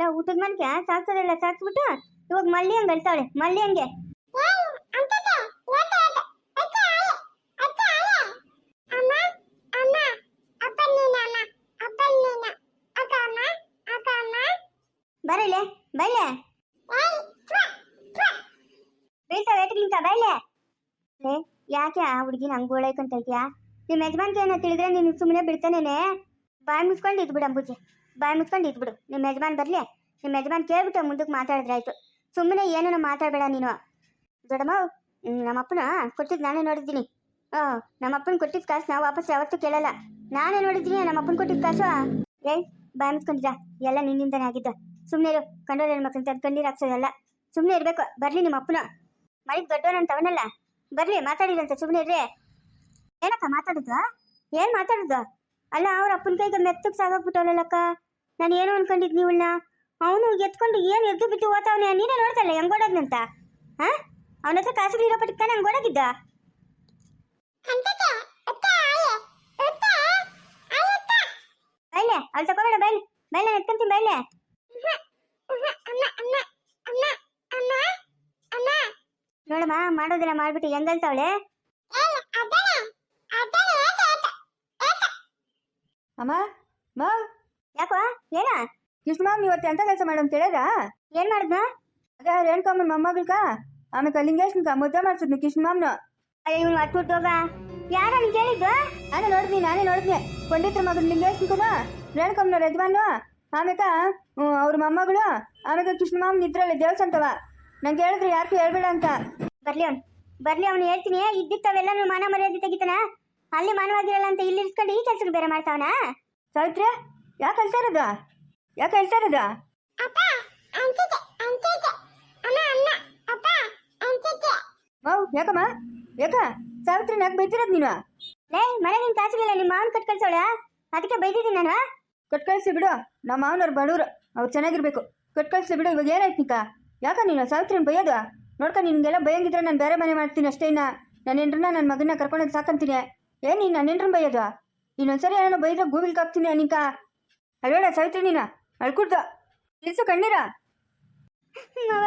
ಅಲ್ಲ ಊಟದ ಮನ್ಕೆ ಸಾಕ್ಸೋದೆಲ್ಲ ಸಾಕ್ಸ್ಬಿಟ್ಟು ಇವಾಗ ಮಲ್ಲಿ ಹಂಗೆ ಅಳ್ತಾವಳೆ. ಮಲ್ಲಿ ಹಂಗೆ. ಬರಲೆ ಬೈಲೆ. ಬೀಳ್ತಾವ ಏಟ್ಗಿಂತ ಬೈಲೆ. ಯಾಕೆ ಆ ಹುಡುಗಿನ ಹಂಗೆ ಓಳೈಕೊಂತ ಇದೆಯಾ? ನಿಮ್ಮ ಯಜಮಾನ್ಗೆ ಏನೋ ತಿಳಿದ್ರೆ ನೀನು ಸುಮ್ಮನೆ ಬಿಡ್ತಾನೇನೆ ಬಾಯಿ ಮುಚ್ಕೊಂಡು ಇದ್ಬಿಡು ಅಂಬುಜಿ. ಬಾಯಿ ಮುಚ್ಕೊಂಡು ಇದ್ಬಿಡು ನಿಮ್ಮ ಯಜಮಾನ್ ಬರಲಿ? ನಿಮ್ಮ ಯಜಮಾನ್ ಕೇಳ್ಬಿಟ್ಟು ಮುಂದಕ್ಕೆ ಮಾತಾಡಿದ್ರೆ ಆಯ್ತು. ಸುಮ್ಮನೆ ಏನೋ ಮಾತಾಡಬೇಡ ನೀನು. ದೊಡ್ಡಮ್ಮ ನಮ್ಮಪ್ಪನ ಕೊಟ್ಟಿದ್ದು ನಾನೇ ನೋಡಿದ್ದೀನಿ. ನಮ್ಮ ನಮ್ಮಪ್ಪನ ಕೊಟ್ಟಿದ್ದ ಕಾಸು ನಾವು ವಾಪಸ್ ಯಾವತ್ತೂ ಕೇಳಲ್ಲ. ನಾನೇ ನೋಡಿದ್ದೀನಿ, ನಮ್ಮಪ್ಪನ ಕೊಟ್ಟಿದ್ದ ಕಾಸು. ಏ, ಬಾಯಿ ಮುಚ್ಕೊಂಡಿದ್ದ? ಎಲ್ಲ ನಿನ್ನಿಂದನೇ ಆಗಿದ್ದು. ಸುಮ್ಮನೆ ಇರು, ಕಂಡೋರ್ ಹೆಣ್ಮಕ್ಳು ಅಂತ ಕಣ್ಣೀರು ಹಾಕ್ಸೋದಲ್ಲ ಸುಮ್ಮನೆ ಇರಬೇಕು. ಬರಲಿ ನಿಮ್ಮ ಅಪ್ಪನ ಮನೆಗೆ ದೊಡ್ಡವನಂತ ಅವನಲ್ಲ ಬರ್ಲಿ ಮಾತಾಡಿದಂತೆ ಸುಮ್ಮನೆ ಇರ್ರಿ. ಏನಕ್ಕ ಮಾತಾಡಿದ್ವಾ? ಏನ್ ಮಾತಾಡುದು ಅಲ್ಲ, ಅವ್ರ ಅಪ್ಪನ ಕೈಗೆ ಮೆತ್ತಗೆ ಸಾಗೋಗ್ಬಿಟ್ಟವನಲ್ಲಕ್ಕ ನಾನು ಏನು ಅನ್ಕೊಂಡಿದ್ ನೀವನ್ನ? ಅವನು ಎತ್ಕೊಂಡು ಏನು ಎದ್ದು ಬಿಟ್ಟು ಓದ್ತಾವನೆ ನೀನೇ ನೋಡ್ತಲ್ಲ ಹೆಂಗ್ ಓಡೋದ್ನಂತ? ಹಾ? ಅವನ ಹತ್ರ ಕಾಸುಗಳಿರೋ ಪಟ್ಟಿಗೆ ಹಂಗ್ ಓಡೋಗಿದ್ದ ಬೈಲೆ ಅಲ್ಲಿ ತಗೋಬೇಡ ಬೈಲೆ. ಬೈಲೆ ಎತ್ಕೊಂತೀನಿ, ಬೈಲೆ. ನೋಡಮ್ಮ, ಮಾಡೋದೆಲ್ಲ ಮಾಡ್ಬಿಟ್ಟು ಹೆಂಗಲ್ತಾವಳೆ ಅಮ್ಮ, ಮಾ? ಯಾಕೋ? ಏನ ಕೃಷ್ಣ ಮಾಮ್ ಇವತ್ತು ಎಂತ ಕೆಲಸ ಮಾಡು ಅಂತ ಹೇಳಿದ್ರಾ? ಏನ್ ಮಾಡಿದ್ನ? ಅದೇ ರೇಣುಕಮ್ಮನ ಮೊಮ್ಮಗಳ್ಕ ಆಮೇಲೆ ಲಿಂಗೇಶ್ನಕ ಮುದ್ದೆ ಮಾಡ್ಸಿದ್ನು ಕೃಷ್ಣ ಮಾಮ್ನ ಅಯ್ಯೋ ಇವ್ನು ಅಟ್ಟುಟ್ಟೋಗ ಯಾರ ನೀನ್ ಕೇಳಿದ್ದು? ನಾನೇ ನೋಡಿದ್ನಿ ನಾನೇ ನೋಡಿದ್ನಿ. ಪಂಡಿತ್ರ ಮಗನ ಲಿಂಗೇಶ್ನಕನ ರೇಣುಕಮ್ಮನ ಯಜಮಾನು ಆಮೇಕ ಅವ್ರ ಮೊಮ್ಮಗಳು ಆಮೇಲೆ ಕೃಷ್ಣ ಮಾಮ್ನ ಇದ್ರಲ್ಲಿ ದೇವಸ್ಥಾನತವ ನಂಗೆ ಹೇಳಿದ್ರು ಯಾರಿಗೂ ಹೇಳ್ಬೇಡ ಅಂತ. ಬರ್ಲಿ ಅವ್ನು. ಬರ್ಲಿ ಅವ್ನು ಹೇಳ್ತೀನಿ. ಇದ್ದಿತ್ತವೆಲ್ಲ ಮಾನ ಮರ್ಯಾದೆ ತೆಗಿತಾನ? ಅಲ್ಲಿ ಮಾನವಾಗಿರಲ್ಲ ಅಂತ ಇಲ್ಲಿ ಇರ್ಸ್ಕೊಂಡು ಈ ಕೆಲ್ಸಕ್ಕೆ ಬೇರೆ ಮಾಡ್ತಾವನ? ಸಾವಿತ್ರಿ ಯಾಕೆ ಹೇಳ್ತಾ ಇರೋದು ಯಾಕೆ ಹೇಳ್ತಾ ಇರೋದು ಓ ಯಾಕಮ್ಮ? ಯಾಕ? ಸಾವಿತ್ರಿ ಯಾಕೆ ಬೈತಿರೋದು ನೀನು? ಲೇ ಮನೆ ನಿನ್ ಕಾಸಿಲ್ಲ ನಿಮ್ಮ ಮಾವನ್ ಕಟ್ ಕಳ್ಸೋಳ? ಅದಕ್ಕೆ ಬೈದಿದ್ದೀನಿ ನಾನು. ಕೊಟ್ ಕಳಿಸಿ ಬಿಡು. ನಮ್ಮ ಮಾವನವ್ರು ಬಡವ್ರು. ಅವ್ರು ಚೆನ್ನಾಗಿರ್ಬೇಕು. ಕೊಟ್ ಕಳಿಸಿ ಬಿಡು ಇವಾಗ ಏನಾಯ್ತು ನಿಕ? ಯಾಕ ನೀನು? ಸಾವಿತ್ರಿನ ಬೈಯೋದು? ನೋಡ್ಕ ನಿನ್ಗೆಲ್ಲ ಬೈಯಂಗಿದ್ರೆ ನಾನು ಬೇರೆ ಮನೆ ಮಾಡ್ತೀನಿ ಅಷ್ಟೇ ಇನ್ನ. ನನ್ನ ಹೆಂಡ್ರನ್ನ ನನ್ನ ಮಗನ ಕರ್ಕೊಂಡೋಗಿ ಸಾಕಂತೀನಿ. ಏನ್ ನೀನು ನನ್ನ ಹೆಂಡ್ರನ್ನ ಬೈಯೋದು? ಇನ್ನೊಂದ್ಸರಿ ಏನೋ ಬೈದ್ರೆ ಗೂಗಲ್ಗೆ ಹಾಕ್ತೀನಿ ನಿಂಕ? ಅಲ್ಬೇಡ ಸಾವಿತ್ರಿ ನೀನು? ಅಳ್ಕುಡ್ದು. ನಿಲ್ಸು ಕಣ್ಣೀರ. ಮಾವ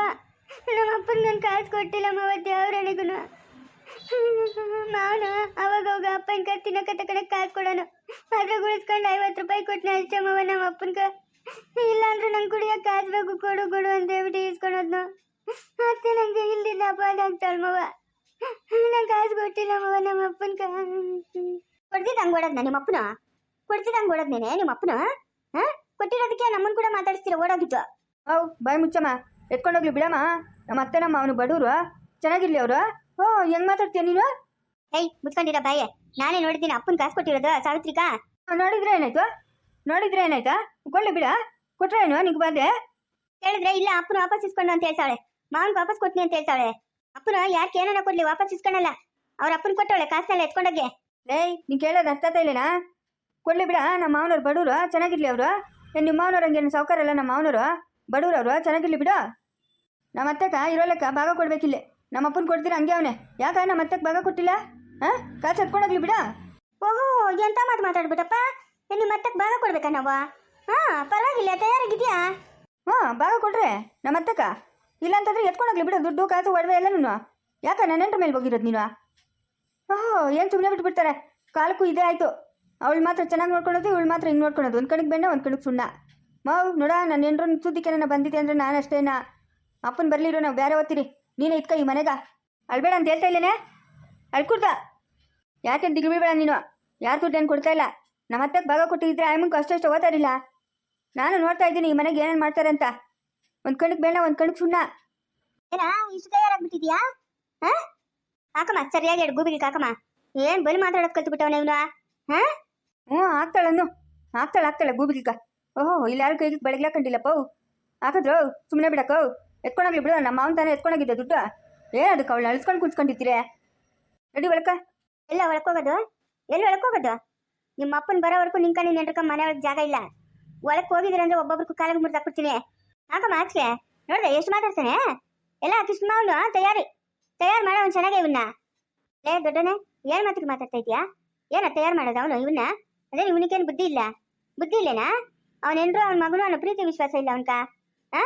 ನಮ್ಮ ಅಪ್ಪನ ನನ್ ಕಾಸು ಕೊಟ್ಟಿಲ್ಲ ಮಾವ ದೇವ್ರಣಿಗೂ ಮಾವನ ಅವಾಗ ಅವಾಗ ಅಪ್ಪನ ಕೈ ತಿನ್ನಕ ತಕಡೆ ಕಾಸು ಕೊಡೋಣ. ಅದ್ರಾಗ ಉಳಿಸ್ಕೊಂಡು ಐವತ್ತು ರೂಪಾಯಿ ಕೊಟ್ಟನೆ ಅಷ್ಟೇ ಮಾವ ನಮ್ಮ ಅಪ್ಪನ ಇಲ್ಲ ಅಂದ್ರೆ ನಂಗೆ ಕುಡಿಯೋ ಕಾಸು ಬೇಕು ಕೊಡು ಕೊಡು ಅಂತ ಹೇಳ್ಬಿಟ್ಟು ಅತ್ತೆ ಮತ್ತೆ ನಂಗೆ ಇಲ್ಲಿಂದ ಅಪಾದ ಆಗ್ತಾಳ ಮಾವ. ನಂಗೆ ಕಾಸು ಕೊಟ್ಟಿಲ್ಲ ಮಾವ ನಮ್ಮ ಅಪ್ಪನ ಕೊಡ್ತಿದ್ದ ಹಂಗೆ ಓಡೋದ್ನ ನಿಮ್ಮ ಅಪ್ಪನ ಕೊಡ್ತಿದ್ದ ಹಂಗೆ ಓಡೋದ್ನೇನೆ ನಿಮ್ಮ ಅಪ್ಪನ ಹಾಂ ಕೊಟ್ಟಿರೋದಕ್ಕೆ ನಮ್ಮನ್ನು ಕೂಡ ಮಾತಾಡಿಸ್ತೀರ? ಓಡೋಗಿತ್ತು ಅವ್ ಬಾಯ್ ಮುಚ್ಚಮ್ಮ. ಎತ್ಕೊಂಡೋಗ್ಲಿ ಬಿಡಮ್ಮ. ನಮ್ಮ ಅತ್ತೆ ನಮ್ಮ ಅವನು ಬಡವರು ಚೆನ್ನಾಗಿರ್ಲಿ ಅವರು? ಓ ಹೆಂಗ್ ಮಾತಾಡ್ತೀಯ ನೀನು? ಏಯ್ ಮುಚ್ಕೊಂಡಿರ ಬಾಯೆ. ನಾನೇ ನೋಡಿದ್ದೀನಿ ಅಪ್ಪನ ಕಾಸು ಕೊಟ್ಟಿರೋದು ಸಾವಿತ್ರಿಕಾ. ಆ, ನೋಡಿದ್ರೆ ಏನಾಯ್ತು? ನೋಡಿದ್ರೆ ಏನಾಯ್ತಾ? ಕೊಳ್ಳಿ ಬಿಡ. ಕೊಟ್ರೆ ಏನು ನಿಂಗೆ ಬಾದೆ ಹೇಳಿದ್ರೆ ಇಲ್ಲ ಅಪ್ಪನ ವಾಪಸ್ ಇಸ್ಕೊಂಡು ಅಂತ ಹೇಳ್ತಾಳೆ. ಮಾವನ್ ವಾಪಸ್ ಕೊಟ್ನಿ ಅಂತ ಹೇಳ್ತಾಳೆ. ಅಪ್ಪನ ಯಾಕೆ ಏನಾರ ಕೊಡ್ಲಿ ವಾಪಸ್ ಇಸ್ಕೊಳಲ್ಲ. ಅವ್ರ ಅಪ್ಪನ ಕೊಟ್ಟವಳೆ ಕಾಸನ್ನೆಲ್ಲ ಎತ್ಕೊಂಡೋಗೆ. ಲೇ ನೀನ್ ಕೇಳೋದು ಅರ್ಥ ಆಗ್ತಾ ಇಲ್ಲೇನಾ? ಕೊಡ್ಲಿ ಬಿಡ ನಮ್ಮ ಮಾವನವ್ರು ಬಡವರು ಚೆನ್ನಾಗಿರ್ಲಿ ಅವರು. ನಿಮ್ಮ ಮಾವನವ್ರು ಹಂಗೇನು ಸಾವುಕಾರಲ್ಲ ನಮ್ಮ ಮಾವನವರು? ಬಡವ್ರು ಅವರು ಚೆನ್ನಾಗಿರ್ಲಿ ಬಿಡು. ನಮ್ಮ ಅತ್ತೆಕ ಇರೋ ಲೆಕ್ಕ ಭಾಗ ಕೊಡ್ಬೇಕಿಲ್ಲಿ. ನಮ್ಮ ಅಪ್ಪನ ಕೊಡ್ತೀರ ಹಂಗೆ ಅವನೇ. ಯಾಕ ನಮ್ಮ ಅತ್ತೆಗೆ ಭಾಗ ಕೊಟ್ಟಿಲ್ಲ? ಹಾಂ ಕಾಸು ಹತ್ಕೊಂಡೋಗ್ಲಿ ಬಿಡ. ಓಹೋ ಎಂತ ಮಾತು ಮಾತಾಡ್ಬಿಟ್ಟಪ್ಪ? ನಿಮ್ಮ ಅತ್ತಕ್ಕೆ ಭಾಗ ಕೊಡ್ಬೇಕಾ ನಾವು? ಹಾ ಪರವಾಗಿಲ್ಲ ತಯಾರಾಗಿದ್ಯಾ ಹ್ಞೂ ಭಾಗ ಕೊಡ್ರೆ. ನಮ್ಮ ಅತ್ತಕ? ಇಲ್ಲ ಅಂತಂದ್ರೆ ಎತ್ಕೊಂಡೋಗ್ಲಿ ಬಿಡು ದುಡ್ಡು ಕಾಸು ಒಡವೆ ಎಲ್ಲನೂ ಯಾಕ ನನ್ನ ಮೇಲೆ ಹೋಗಿರೋದು ನೀನು? ಓಹೋ ಏನು ಸುಮ್ಮನೆ ಬಿಟ್ಬಿಡ್ತಾರೆ? ಕಾಲಕ್ಕೂ ಇದೇ ಆಯಿತು. ಅವಳು ಮಾತ್ರ ಚೆನ್ನಾಗಿ ನೋಡ್ಕೊಳೋದು ಇವಳು ಮಾತ್ರ ಹಿಂಗೆ ನೋಡ್ಕೊಳೋದು ಒಂದು ಕಡೆಗೆ ಬೆಣ್ಣೆ ಒಂದು ಕಡೆಗೆ ಸುಣ್ಣ. ಮಾವು ನೋಡ, ನಾನು ಹೆಂಡ್ರು ಸುದ್ದಿಕ್ಕೆ ನಾನು ಬಂದಿದ್ದೆ ಅಂದರೆ ನಾನು ಅಷ್ಟೇನಾ? ಅಪ್ಪನ ಬರಲಿರೋ ನಾವು ಬೇರೆ ಓದ್ತೀರಿ ನೀನೇ ಇತ್ಕ ಈ ಮನೆಗ. ಅಳ್ಬೇಡ ಅಂತ ಹೇಳ್ತಾ ಇಲ್ಲೇನೆ? ಅಳ್ಕುಡ್ದ ಯಾಕೆ ದಿಗ್ಬಿಬೇಡ ನೀನು. ಯಾರು ದುಡ್ಡು ಏನು ಕೊಡ್ತಾ ಇಲ್ಲ? ನಮ್ಮ ಹತ್ತಕ್ಕೆ ಭಾಗ ಕೊಟ್ಟಿದ್ರೆ ಆಯಮ್ಮಂಗೆ ಅಷ್ಟಷ್ಟು ಓದ್ತಾರಿಲ್ಲ ನಾನು ನೋಡ್ತಾ ಇದ್ದೀನಿ ಈ ಮನೆಗೆ ಏನೇನು ಮಾಡ್ತಾರೆ ಅಂತ. ಒಂದು ಕಣಕ್ಕೆ ಬೇಡ ಒಂದು ಕಣಕ್ಕೆ ಸುಣ್ಣ. ಏನ, ಇಷ್ಟು ತಯಾರಾಗ್ಬಿಟ್ಟಿದ್ಯಾ ಹಾ? ಹಾಕಮ್ಮ ಸರಿಯಾಗಿ ಹೇಳು, ಗೂಬಿಗೆ ಕಾಕಮ್ಮ. ಏನ್ ಬಲಿ ಮಾತಾಡೋದು ಕಲ್ತ್ಬಿಟ್ಟವನ ಇವನು? ಹಾ? ಹ್ಞೂ ಆಗ್ತಾಳನ್ನು ಆಗ್ತಾಳೆ ಆಗ್ತಾಳೆ ಗೂಬಿಲ್ಕ ಓಹೋ, ಇಲ್ಲಿ ಯಾರು ಕೈಗೆ ಕಂಡಿಲ್ಲ ಕಂಡಿಲ್ಲಪ್ಪ ಹಾಕಿದ್ರು ಸುಮ್ಮನೆ ಬಿಡಕ್ಕೋ ಎತ್ಕೊಂಡೋಗ್ಲಿ ಬಿಡು, ನಮ್ಮ ಮಾವನ ತಾನೇ ಎತ್ಕೊಂಡೋಗಿದ್ದೆ ದುಡ್ಡು. ಏನದಕ್ಕೆ ಅವಳು ಅಳಿಸ್ಕೊಂಡು ಕೂತ್ಕೊಂಡಿರ್ತೀರಿ ರೆಡಿ ಒಳಕ. ಎಲ್ಲ ಒಳಕೋಗೋದು ಎಲ್ಲಿ ಒಳಕೋಗೋದು ನಿಮ್ಮ ಅಪ್ಪನ ಬರೋವರೆಗೂ ನಿಂಕ ನೀನು ನೆಂಟ್ರಕ ಮನೆ ಒಳಗೆ ಜಾಗ ಇಲ್ಲ. ಒಳಕ್ಕೆ ಹೋಗಿದ್ರೆ ಅಂದ್ರೆ ಒಬ್ಬೊಬ್ರಿಗೂ ಕಾಲಿಗೆ ಮುರಿದು ಹಾಕ್ಬಿಡ್ತೀನಿ. ಹಾಕ ಆಚೆಗೆ ನೋಡಿದೆ, ಎಷ್ಟು ಮಾತಾಡ್ತಾನೆ? ಎಲ್ಲ ಕೃಷ್ಣ ಅವನು ತಯಾರಿ. ತಯಾರು ಮಾಡೋ ಅವ್ನು ಚೆನ್ನಾಗೆ ಇವನ್ನ ಏ ದೊಡ್ಡನೆ, ಏನು ಮಾತಿಗೆ ಮಾತಾಡ್ತಾ ಇದೆಯಾ? ಏನ ತಯಾರು ಮಾಡೋದು ಅವನು ಇವನ್ನ ಅದೇ ಇವನಿಗೇನು ಬುದ್ಧಿ ಇಲ್ಲ? ಬುದ್ಧಿ ಇಲ್ಲೇನಾ? ಅವನ ಹೆಂಡ್ರು ಅವನ ಮಗನು ಅವನ ಪ್ರೀತಿ ವಿಶ್ವಾಸ ಇಲ್ಲ ಅವನ್ಕ? ಆ?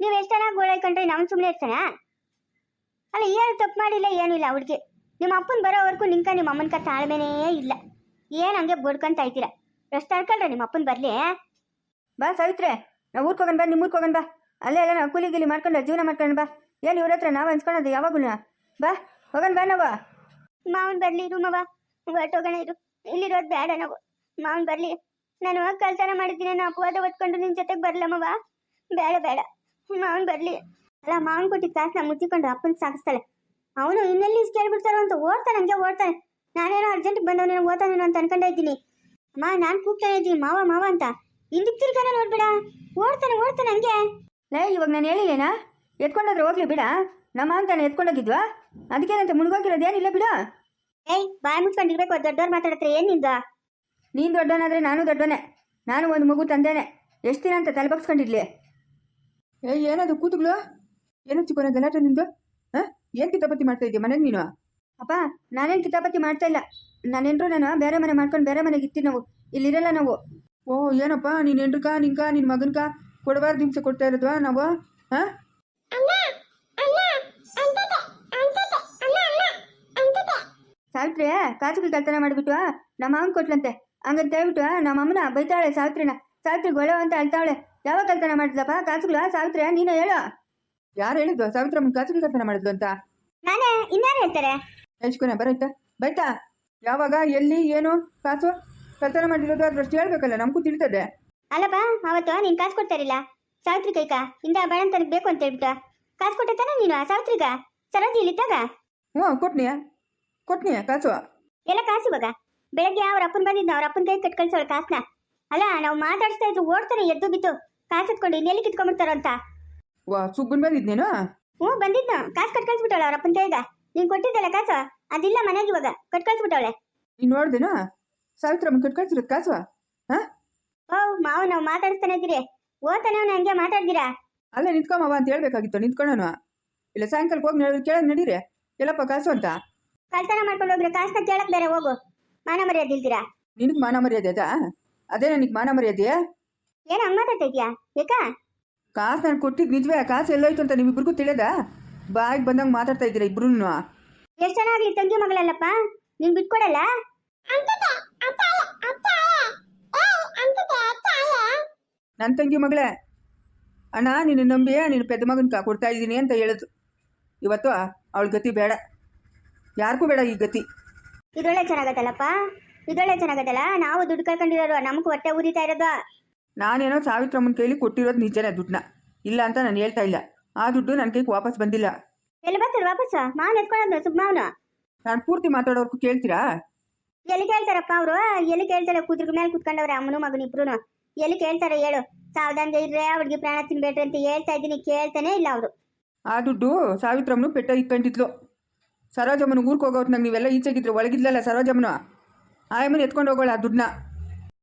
ನೀವು ಎಷ್ಟು ಜನ ಗೋಳೈಕೊಂಡ್ರೆ ನಾವು ಸುಮ್ಮನೆ ಇರ್ತಾನ? ಅಲ್ಲ ಏನು ತಪ್ಪು ಮಾಡಿಲ್ಲ ಏನಿಲ್ಲ ಇಲ್ಲ ಹುಡುಗಿ. ನಿಮ್ಮ ಅಪ್ಪನ ಬರೋವರೆಗೂ ನಿಂಕ ನಿಮ್ಮ ಅಮ್ಮನ ತಾಳ್ಮೆನೇ ಇಲ್ಲ. ಏನು ಹಂಗೆ ಬಡ್ಕೊಂತ ಇದ್ದೀರಾ? ರಸ್ತೆ ಹಾಕಲ್ರ ನಿಮ್ಮ ಅಪ್ಪನ ಬರಲಿ ಬಾ ಸಾವಿತ್ರೆ ನಾವು ಊರ್ಗೆ ಹೋಗೋಣ ಬಾ ನಿಮ್ಮ ಊರ್ಗೆ ಹೋಗೋಣ ಬಾ. ಅಲ್ಲೇ ಎಲ್ಲ ನಾವು ಕೂಲಿ ಗೀಲಿ ಮಾಡ್ಕೊಂಡು ಜೀವನ ಮಾಡ್ಕೊಂಡು ಬಾ. ಏನು ಇವ್ರ ಹತ್ರ ನಾವು ಅನ್ಸ್ಕೊಳೋದು ಯಾವಾಗಲೂ? ಬಾ ಹೋಗೋಣ ಬಾ ನಾವು. ಮಾವನ್ ಬರಲಿ ಇರು ಮಾವ. ಹೊರಟೋಗೋಣ ಇರು. ಇಲ್ಲಿರೋದು ಬೇಡ ನಾವು. ಮಾವನ್ ಬರ್ಲಿ. ನಾನು ಕಳ್ತನ ಮಾಡಿದ್ದೀನಿ. ನಾನು ಅಪವಾದ ಹೊತ್ಕೊಂಡು ನಿನ್ ಜೊತೆಗೆ ಬರ್ಲಮ್ಮವ ಮವ? ಬೇಡ ಬೇಡ. ಮಾವನ್ ಬರ್ಲಿ. ಅಲ್ಲ ಮಾವನ್ ಕೊಟ್ಟಿದ್ದ ಕಾಸನ್ನ ಮುಚ್ಚಿಕೊಂಡು ಅಪ್ಪನ ಸಾಗಿಸ್ತಾಳೆ ಅವನು ಇನ್ನೆಲ್ಲಿ ಕೇಳ್ಬಿಡ್ತಾರೋ ಅಂತ ಓಡ್ತಾನೆ ಹಂಗೆ ಓಡ್ತಾನೆ. ನಾನೇನೋ ಅರ್ಜೆಂಟಿಗೆ ಬಂದವನೇನೋ ಓದ್ತಾನೇನೋ ಅಂತ ಅನ್ಕೊಂಡೇ ಇದ್ದೀನಿ. ಅಮ್ಮ ನಾನು ಕೂಗ್ತಾನೆ ಇದ್ದೀನಿ. ಮಾವ ಮಾವ ಅಂತ. ಹಿಂದಕ್ಕೆ ತಿರ್ಗಾನೆ ನೋಡ್ಬೇಡ. ಓಡ್ತಾನೆ ಓಡ್ತಾನೆ ಹಂಗೆ. ಲೇ ಇವಾಗ ನಾನು ಹೇಳಿಲ್ಲೇನಾ? ಎತ್ಕೊಂಡೋದ್ರೆ ಹೋಗ್ಲಿ ಬಿಡ. ನಮ್ಮ ಅಂತಾನೆ ಎತ್ಕೊಂಡೋಗಿದ್ವಾ? ಅದಕ್ಕೇನಂತ ಮುಳುಗೋಗಿರೋದು ಏನಿಲ್ಲ ಬಿಡ. ಏಯ್ ಬಾಯ್ ಮುಚ್ಕೊಂಡಿರ್ಬೇಕು. ದೊಡ್ಡವ್ರು ಮಾತಾಡತ್ರೆ ಏನಿಂದ ನಿಂದು? ನೀನು ದೊಡ್ಡವನಾದರೆ ನಾನು ದೊಡ್ಡವನೇ ನಾನು ಒಂದು ಮಗು ತಂದೇನೆ. ಎಷ್ಟು ದಿನ ಅಂತ ತಲೆಬಗ್ಸ್ಕೊಂಡಿರ್ಲಿ ಏ ಏನದು ಕೂತುಗಳು? ಏನು ಚಿಕ್ಕೋನ ಗಲಾಟೆ ನಿಂದು? ಹಾಂ? ಏನು ಕಿತಾಪತಿ ಮಾಡ್ತಾ ಇದೆಯಾ ಮನೆಗೆ ನೀನು? ಅಪ್ಪ ನಾನೇನು ಕಿತಾಪತಿ ಮಾಡ್ತಾ ಇಲ್ಲ. ನಾನೆಂಟ್ರು ನಾನು ಬೇರೆ ಮನೆ ಮಾಡ್ಕೊಂಡು ಬೇರೆ ಮನೆಗೆ ಇರ್ತೀವಿ ನಾವು. ಇಲ್ಲಿರಲ್ಲ ನಾವು. ಓ ಏನಪ್ಪ? ನೀನು ಹೆಂಡ್ರಕ ನಿನ್ಕ ನಿನ್ನ ಮಗನ್ಕ ಕೊಡಬಾರ್ದು ಹಿಂಸೆ ಕೊಡ್ತಾ ಇರೋದ್ವಾ ನಾವು? ಹಾಂ? ಸಾವಿತ್ರಿ ಕಾಸುಗಳು ಕಳ್ತನ ಮಾಡಿಬಿಟ್ಟು ನಮ್ಮ ಮಾವನ್ ಕೊಟ್ಲಂತೆ. ಹಂಗಂತ ಹೇಳ್ಬಿಟ್ಟು ನಮ್ಮ ಅಮ್ಮನ ಬೈತಾಳೆ ಸಾವಿತ್ರಿನ. ಸಾವಿತ್ರಿ ಗೊಳ ಅಂತ ಹೇಳ್ತಾಳೆ. ಯಾವಾಗ ಕಲ್ತನ ಮಾಡಿದ್ಲಪ್ಪ? ಕಾಸುಗಳ? ಸಾವಿತ್ರಿ ನೀನು ಹೇಳು. ಯಾರು ಹೇಳಿದ್ವು ಸಾವಿತ್ರಮ್ಮನ ಕಾಸುಗಳು ಕಲ್ತನ ಮಾಡಿದ್ಲು ಅಂತ? ನಾನೇ ಇನ್ಯಾರು ಹೇಳ್ತಾರೆ? ಹೆಚ್ಕೊನ ಬರೈತಾ? ಬೈತಾ? ಯಾವಾಗ ಎಲ್ಲಿ ಏನು ಕಾಸು? ಕಲ್ತನ ಮಾಡಿರೋದು ಅದ್ರಷ್ಟು ಹೇಳ್ಬೇಕಲ್ಲ ನಮಗೂ ತಿಳಿತದೆ. ಅಲ್ಲಪ್ಪ ಅವತ್ತು ನೀನ್ ಕಾಸು ಕೊಡ್ತಾರಿಲ್ಲ. ಸಾವಿತ್ರಿ ಕೈಕ ಇಂದ ಬಾಣಂತನಕ್ ಬೇಕು ಅಂತ ಹೇಳ್ಬಿಟ್ಟು. ಕಾಸು ಕೊಟ್ಟೆ ತಾನೆ ನೀನು ಸಾವಿತ್ರಿಗ? ಸರೋಜಿ ಇಲ್ಲಿದ್ದಾಗ ಹ್ಞೂ ಕೊಟ್ನಿಯ? ಕೊಟ್ನಿಯ ಕಾಸು? ಎಲ್ಲ ಕಾಸು ಇವಾಗ? ಬೆಳಗ್ಗೆ ಅವ್ರ ಅಪ್ಪನ್ ಬಂದಿದ್ನ ಅವ್ರ ಅಪ್ಪನ ಕೈ ಕಟ್ ಕಳ್ಸೋಳ ಕಾಸ್ನ. ಅಲ್ಲ ನಾವು ಮಾತಾಡಿಸ್ತಾ ಇದ್ರು ಓಡ್ತಾನೆ ಎದ್ದು ಬಿತ್ತು ಕಾಸು ಎತ್ಕೊಂಡು ಇನ್ನೆಲ್ಲಿ ಕಿತ್ಕೊಂಡ್ಬಿಡ್ತಾರೋ ಅಂತ. ವಾ ಸುಬ್ಬನ್ ಬಂದಿದ್ನೇನು ಹ್ಞೂ ಬಂದಿದ್ನ. ಕಾಸು ಕಟ್ ಕಳ್ಸ್ಬಿಟ್ಟವಳ ಅವ್ರ ಅಪ್ಪನ ಕೈಗ ನೀನ್ ಕೊಟ್ಟಿದ್ದಲ್ಲ ಕಾಸು? ಅದಿಲ್ಲ ಮನೆಗೆ ಇವಾಗ. ಕಟ್ ಕಳ್ಸ್ಬಿಟ್ಟವಳೆ ನೀನು ನೋಡ್ದೇನೋ? ಸಾವಿತ್ರಮ್ಮನ ಕಟ್ ಕಳ್ಸಿರೋದು ಕಾಸು? ಹಾಂ? ಓ ಮಾವು ನಾವು ಮಾತಾಡಿಸ್ತಾನೆ ಇದ್ದೀರಿ. ಓದ್ತಾನೆ ಅವ್ನು ಹಂಗೆ ಮಾತಾಡ್ತೀರಾ ಅಲ್ಲ ನಿಂತ್ಕೊಂಬವ ಅಂತ ಹೇಳ್ಬೇಕಾಗಿತ್ತು. ನಿಂತ್ಕೊಂಡನು ಇಲ್ಲ ಸಾಯಂಕಾಲಕ್ಕೆ ಹೋಗಿ ಕೇಳೋದು ನಡೀರಿ. ಎಲ್ಲಪ್ಪ ಕಾಸು ಅಂತ? ಕಳ್ತನ ಮಾಡ್ಕೊಂಡು ಹೋಗ್ರೆ ಕಾಸನ್ನ ಕೇಳಕ್ ಬೇರೆ ಹೋಗು. ಮಾನ ಮರ್ಯಾದೆ ಇಲ್ದಿರಾ? ನಿನಗೆ ಮಾನ ಮರ್ಯಾದೆ ಅದಾ? ಅದೇ ನನಗೆ ಮಾನ ಮರ್ಯಾದೆಯಾ? ಏನ್ ಹಂಗ್ ಮಾತಾಡ್ತಾ ಇದ್ಯಾ? ಕಾಸ್ ಕಾಸು ನಾನು ಕೊಟ್ಟಿದ್ದು ನಿಜವೇ ಕಾಸು ಎಲ್ಲೋಯ್ತು ಅಂತ ನಿಮ್ಮಿಬ್ರಿಗೂ ತಿಳಿಯದ ಬಾಯಿಗೆ ಬಂದಂಗೆ ಮಾತಾಡ್ತಾ ಇದ್ದೀರಾ ಇಬ್ರು ಎಷ್ಟ್ ಚೆನ್ನಾಗಿ ತಂಗಿ ಮಗಳಲ್ಲಪ್ಪ? ನೀನ್ ಬಿಟ್ಕೊಡಲ್ಲ? ನನ್ನ ತಂಗಿ ಮಗಳೇ. ಅಣ್ಣ ನಿನ್ನ ನಂಬಿ ನಿನ್ನ ಪೆದ್ದ ಮಗನ ಕೊಡ್ತಾ ಇದ್ದೀನಿ ಅಂತ ಹೇಳಿದ್ರು ಇವತ್ತು ಅವಳ ಗತಿ ಬೇಡ. ಯಾರಿಗೂ ಬೇಡ ಈ ಗತಿ. ಇದೊಳ್ಳೆ ಚೆನ್ನಾಗತ್ತಲ್ಲಪ್ಪ ಇದೊಳ್ಳೆ ಚೆನ್ನಾಗತ್ತಲ್ಲ ನಾವು ದುಡ್ಡು ಕಳ್ಕೊಂಡಿರೋರು ನಮ್ಗೆ ಹೊಟ್ಟೆ ಉರಿತಾ ಇರೋದು. ನಾನೇನೋ ಸಾವಿತ್ರಮ್ಮನ ಕೈಲಿ ಕೊಟ್ಟಿರೋದು ನಿಜನೇ ದುಡ್ಡನ್ನ. ಇಲ್ಲ ಅಂತ ನಾನು ಹೇಳ್ತಾ ಇಲ್ಲ. ಆ ದುಡ್ಡು ನನ್ನ ಕೈಗೆ ವಾಪಸ್ ಬಂದಿಲ್ಲ. ಎಲ್ಲಿ ಬರ್ತಾರೆ ವಾಪಸ್? ಮಾವನ್ ಎತ್ಕೊಳ್ಳೋದು ಸುಬ್ಮಾವನ. ನಾನು ಪೂರ್ತಿ ಮಾತಾಡೋರ್ಗೂ ಕೇಳ್ತೀರಾ? ಎಲ್ಲಿ ಕೇಳ್ತಾರಪ್ಪ ಅವರು? ಎಲ್ಲಿ ಕೇಳ್ತಾರೆ? ಕುದುರ್ಗ ಮೇಲೆ ಕುತ್ಕೊಂಡವ್ರೆ ಅಮ್ಮನು ಮಗನ ಇಬ್ರು ಎಲ್ಲಿ ಕೇಳ್ತಾರೆ ಹೇಳು. ಸಾವಧಾನ ಇದ್ರೆ ಅವ್ರಿಗೆ ಪ್ರಾಣ ತಿನ್ಬೇಡ್ರಿ ಅಂತ ಹೇಳ್ತಾ ಇದ್ದೀನಿ ಕೇಳ್ತಾನೆ ಇಲ್ಲ ಅವರು. ಆ ದುಡ್ಡು ಸಾವಿತ್ರಮ್ಮನು ಪೆಟ್ಟ ಇಟ್ಕೊಂಡಿದ್ಲು ಸರೋಜಮ್ಮನ ಊರಿಗೆ ನಂಗೆ ನೀವೆಲ್ಲ ಈಚೆಗಿದ್ರು ಒಳಗಿದ್ಲಲ್ಲ ಸರೋಜಮ್ಮನು? ಆಯಮ್ಮನ ಎತ್ಕೊಂಡು ಹೋಗೋಳ ಆ ದುಡ್ಡನ್ನ.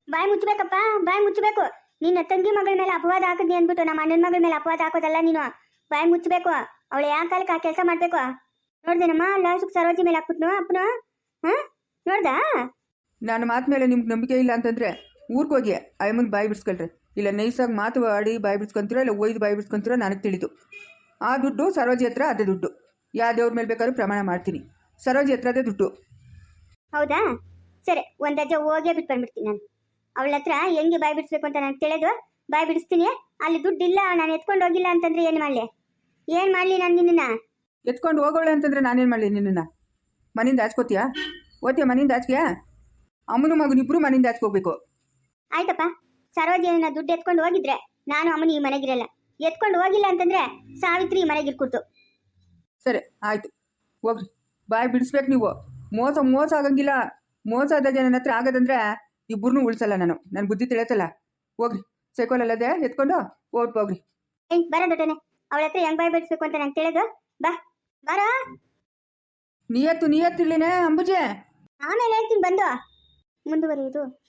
ಬಾಯಿ ಮುಚ್ಚಬೇಕಪ್ಪ ಬಾಯಿ ಮುಚ್ಚಬೇಕು. ನಿನ್ನ ತಂಗಿ ಮಗಳ ಮೇಲೆ ಅಪವಾದ ಹಾಕಿದ್ನಿ ಅಂದ್ಬಿಟ್ಟು ನಮ್ಮ ಅಣ್ಣನ ಮಗಳ ಮೇಲೆ ಅಪವಾದ ಹಾಕೋದಲ್ಲ ನೀನು. ಬಾಯಿ ಮುಚ್ಚಬೇಕು. ಅವಳು ಯಾವ ಕಾಲಕ್ಕೆ ಆ ಕೆಲಸ ಮಾಡ್ಬೇಕು? ನೋಡ್ದೇನಮ್ಮ ಲಾಸ್ಟ್ ಸರೋಜಿ ಮೇಲೆ ಹಾಕ್ಬಿಟ್ನು ಅಪ್ಪನ? ಹಾ? ನೋಡ್ದಾ? ನನ್ನ ಮಾತು ಮೇಲೆ ನಿಮ್ಗೆ ನಂಬಿಕೆ ಇಲ್ಲ ಅಂತಂದ್ರೆ ಊರ್ಗೆ ಹೋಗಿ ಆಯಮ್ಮನ ಬಾಯಿ ಬಿಡ್ಸ್ಕೊಳ್ರಿ. ಇಲ್ಲ ನೈಸಾಗಿ ಮಾತು ಆಡಿ ಬಾಯಿ ಬಿಡ್ಸ್ಕೊಂತೀರೋ ಇಲ್ಲ ಒಯ್ದು ಬಾಯಿ ಬಿಡ್ಸ್ಕೊಂತೀರೋ ನನಗೆ ತಿಳಿದು. ಆ ದುಡ್ಡು ಸರೋಜಿ ಹತ್ರ ಅದೇ ದುಡ್ಡು. ಯಾವ ದೇವ್ರ ಮೇಲೆ ಬೇಕಾದ್ರೂ ಪ್ರಮಾಣ ಮಾಡ್ತೀನಿ. ಸರೋಜಿ ಹತ್ರದೇ ದುಡ್ಡು. ಹೌದಾ? ಸರಿ ಒಂದ್ ಅಜ್ಜ ಹೋಗೇ ಬಿಟ್ಟು ಬಂದ್ಬಿಡ್ತೀನಿ ನಾನು. ಅವಳ ಹತ್ರ ಹೆಂಗೆ ಬಾಯ್ ಬಿಡಿಸ್ಬೇಕು ಅಂತ ನಾನು ತಿಳಿದು ಬಾಯ್ ಬಿಡಿಸ್ತೀನಿ. ಅಲ್ಲಿ ದುಡ್ಡಿಲ್ಲ ನಾನು ಎತ್ಕೊಂಡು ಹೋಗಿಲ್ಲ ಅಂತಂದ್ರೆ ಏನು ಮಾಡಲಿ? ಏನು ಮಾಡಲಿ ನಾನು ನಿನ್ನ ಎತ್ಕೊಂಡು ಹೋಗೋಳೆ ಅಂತಂದ್ರೆ ನಾನೇನು ಮಾಡಲಿ ನಿನ್ನನ್ನು? ಮನೆಯಿಂದ ಆಚ್ಕೋತೀಯಾ? ಓದ್ತೀಯ ಮನೆಯಿಂದ ಆಚ್ಕೆಯಾ ಅಮ್ಮನ ಮಗನ ಇಬ್ರು ಮನೆಯಿಂದ ಆಚ್ಕೋಬೇಕು ಆಯ್ತಪ್ಪ. ಸರೋಜಿನ ದುಡ್ಡು ಎತ್ಕೊಂಡು ಹೋಗಿದ್ರೆ ನಾನು ಅಮ್ಮನ ಈ ಮನೆಗಿರಲ್ಲ. ಎತ್ಕೊಂಡು ಹೋಗಿಲ್ಲ ಅಂತಂದ್ರೆ ಸಾವಿತ್ರಿ ಈ ಮನೆಗಿರ್ಕೂತು ಸರಿ ಆಯ್ತು. ಹೋಗ್ರಿ. ಬಾಯಿ ಬಿಡಿಸ್ಬೇಕು ನೀವು. ಮೋಸ ಮೋಸ ಆಗಂಗಿಲ್ಲ. ಮೋಸ ಆದಾಗ ನನ್ನ ಹತ್ರ ಆಗದಂದ್ರೆ ಇಬ್ಬರನ್ನೂ ಉಳಿಸಲ್ಲ ನಾನು. ನನ್ನ ಬುದ್ಧಿ ತಿಳಿಯತ್ತಲ್ಲ. ಹೋಗ್ರಿ. ಸೈಕಲ್ ಅಲ್ಲದೆ ಎತ್ಕೊಂಡು ಓಟ್ ಹೋಗ್ರಿ. ಏನ್ ಬರ ದೊಡ್ಡನೆ. ಅವಳ ಹತ್ರ ಹೆಂಗ್ ಬಾಯ್ ಬಿಡಿಸ್ಬೇಕು ಅಂತ ನಂಗೆ ತಿಳಿದು. ಬಾ. ಬರ. ನಿಯತ್ತು ನಿಯತ್ತಿರ್ಲಿನೇ ಅಂಬುಜೆ. ಆಮೇಲೆ ಹೇಳ್ತೀನಿ ಬಂದು. ಮುಂದುವರಿಯುವುದು.